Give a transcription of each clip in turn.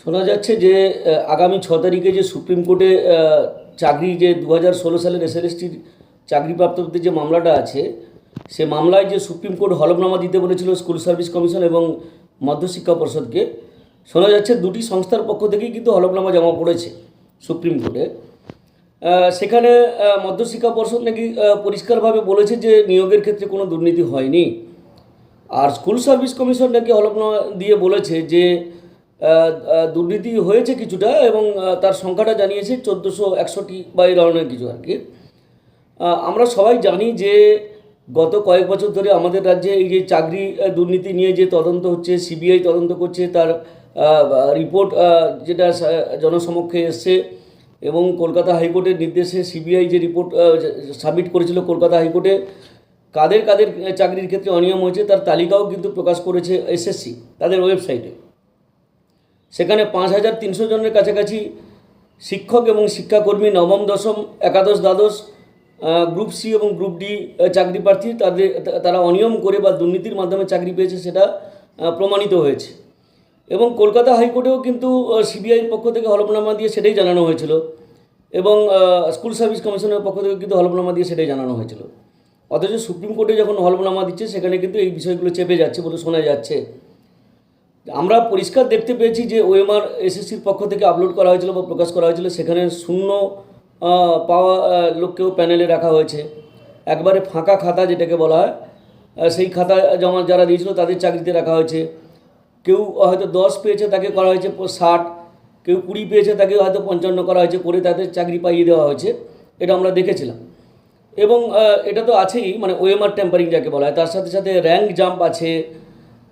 শোনা যাচ্ছে যে আগামী ছ তারিখে যে সুপ্রিম কোর্টে চাকরি যে দু হাজার ষোলো সালের এসএলএসটির চাকরিপ্রাপ্তদের যে মামলাটা আছে, সে মামলায় যে সুপ্রিম কোর্ট হলফনামা দিতে বলেছিল স্কুল সার্ভিস কমিশন এবং মধ্যশিক্ষা পর্ষদকে, শোনা যাচ্ছে দুটি সংস্থার পক্ষ থেকেই কিন্তু হলফনামা জমা পড়েছে সুপ্রিম কোর্টে। সেখানে মধ্যশিক্ষা পর্ষদ নাকি পরিষ্কারভাবে বলেছে যে নিয়োগের ক্ষেত্রে কোনো দুর্নীতি হয়নি। আর স্কুল সার্ভিস কমিশন নাকি হলফনামা দিয়ে বলেছে যে দুর্নীতি হয়েছে কিছুটা এবং তার সংখ্যাটা জানিয়েছে চোদ্দোশো একষট্টি বা এই ধরনের কিছু আর কি। আমরা সবাই জানি যে গত কয়েক বছর ধরে আমাদের রাজ্যে এই যে চাকরি দুর্নীতি নিয়ে যে তদন্ত হচ্ছে, সিবিআই তদন্ত করছে, তার রিপোর্ট যেটা জনসমক্ষে এসছে এবং কলকাতা হাইকোর্টের নির্দেশে সিবিআই যে রিপোর্ট সাবমিট করেছিল কলকাতা হাইকোর্টে, কাদের কাদের চাকরির ক্ষেত্রে অনিয়ম হয়েছে তার তালিকাও কিন্তু প্রকাশ করেছে এসএসসি, তাদের ওয়েবসাইটে। সেখানে পাঁচ হাজার তিনশো জনের কাছাকাছি শিক্ষক এবং শিক্ষাকর্মী নবম, দশম, একাদশ, দ্বাদশ গ্রুপ সি এবং গ্রুপ ডি চাকরি প্রার্থী তাদের তারা অনিয়ম করে বা দুর্নীতির মাধ্যমে চাকরি পেয়েছে সেটা প্রমাণিত হয়েছে। এবং কলকাতা হাইকোর্টেও কিন্তু সিবিআইয়ের পক্ষ থেকে হলফনামা দিয়ে সেটাই জানানো হয়েছিল এবং স্কুল সার্ভিস কমিশনের পক্ষ থেকে কিন্তু হলফনামা দিয়ে সেটাই জানানো হয়েছিল। অথচ সুপ্রিম কোর্টে যখন হলফনামা দিচ্ছে সেখানে কিন্তু এই বিষয়গুলো চেপে যাচ্ছে বলে শোনা যাচ্ছে। আমরা পরিষ্কার দেখতে পেয়েছি যে ওএমআর এসএসসির পক্ষ থেকে আপলোড করা হয়েছিল বা প্রকাশ করা হয়েছিল। সেখানে শূন্য পাওয়া লোককেও প্যানেলে রাখা হয়েছে। একবারে ফাঁকা খাতা যেটাকে বলা হয় সেই খাতা জমা যারা দিয়েছিল তাদের চাকরিতে রাখা হয়েছে। কেউ হয়তো দশ পেয়েছে তাকে করা হয়েছে ষাট, কেউ কুড়ি পেয়েছে তাকে হয়তো পঞ্চান্ন করা হয়েছে করে তাদের চাকরি পাইয়ে দেওয়া হয়েছে। এটা আমরা দেখেছিলাম। এবং এটা তো আছেই মানে ওএমআর টেম্পারিং যাকে বলা হয়। তার সাথে সাথে র্যাঙ্ক জাম্প আছে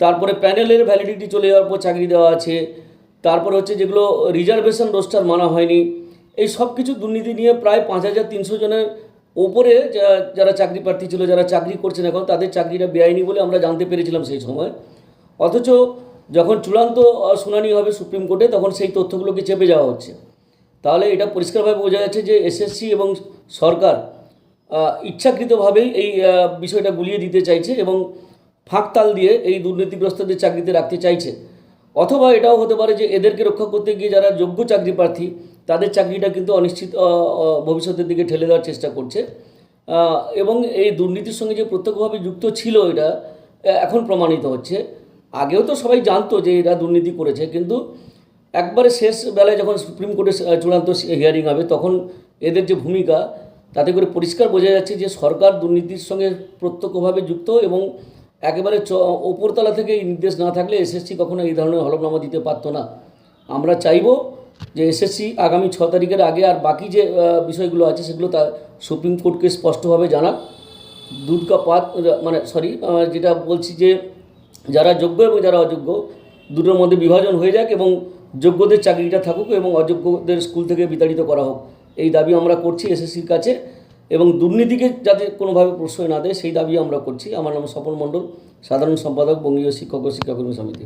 তারপরে প্যানেলের ভ্যালিডিটি চলে যাওয়ার পর চাকরি দেওয়া আছে। তারপর হচ্ছে যেগুলো রিজার্ভেশন রোস্টার মানা হয়নি। এই সব কিছু দুর্নীতি নিয়ে প্রায় পাঁচ হাজার তিনশো জনের ওপরে যারা চাকরি প্রার্থী ছিল, যারা চাকরি করছেন এখন, তাদের চাকরিটা বেআইনি বলে আমরা জানতে পেরেছিলাম সেই সময়। অথচ যখন চূড়ান্ত শুনানি হবে সুপ্রিম কোর্টে, তখন সেই তথ্যগুলোকে চেপে যাওয়া হচ্ছে। তাহলে এটা পরিষ্কারভাবে বোঝা যাচ্ছে যে এসএসসি এবং সরকার ইচ্ছাকৃতভাবেই এই বিষয়টা গুলিয়ে দিতে চাইছে এবং ফাঁকতাল দিয়ে এই দুর্নীতিগ্রস্তদের চাকরিতে রাখতে চাইছে। অথবা এটাও হতে পারে যে এদেরকে রক্ষা করতে গিয়ে যারা যোগ্য চাকরি প্রার্থী, তাদের চাকরিটা কিন্তু অনিশ্চিত ভবিষ্যতের দিকে ঠেলে দেওয়ার চেষ্টা করছে। এবং এই দুর্নীতির সঙ্গে যে প্রত্যক্ষভাবে যুক্ত ছিল এটা এখন প্রমাণিত হচ্ছে। আগেও তো সবাই জানতো যে এরা দুর্নীতি করেছে, কিন্তু একবারে শেষ বেলায় যখন সুপ্রিম কোর্টে চূড়ান্ত হিয়ারিং হবে, তখন এদের যে ভূমিকা, তাতে করে পরিষ্কার বোঝা যাচ্ছে যে সরকার দুর্নীতির সঙ্গে প্রত্যক্ষভাবে যুক্ত এবং একেবারে ওপরতলা থেকে নির্দেশ না থাকলে এসএসসি কখনো এই ধরনের হলফনামা দিতে পারতো না। আমরা চাইব যে এসএসসি আগামী ছ তারিখের আগে আর বাকি যে বিষয়গুলো আছে সেগুলো তা সুপ্রিম কোর্টকে স্পষ্টভাবে জানাক। দুধ কা পাত মানে সরি যেটা বলছি যে, যারা যোগ্য এবং যারা অযোগ্য, দুটোর মধ্যে বিভাজন হয়ে যাক এবং যোগ্যদের চাকরিটা থাকুক এবং অযোগ্যদের স্কুল থেকে বিতাড়িত করা হোক। এই দাবি আমরা করছি এসএসসির কাছে। এবং দুর্নীতিকে যাতে কোনোভাবে প্রশ্রয় না দেয়, সেই দাবি আমরা করছি। আমার নাম স্বপন মণ্ডল, সাধারণ সম্পাদক, বঙ্গীয় শিক্ষক ও শিক্ষাকর্মী সমিতি।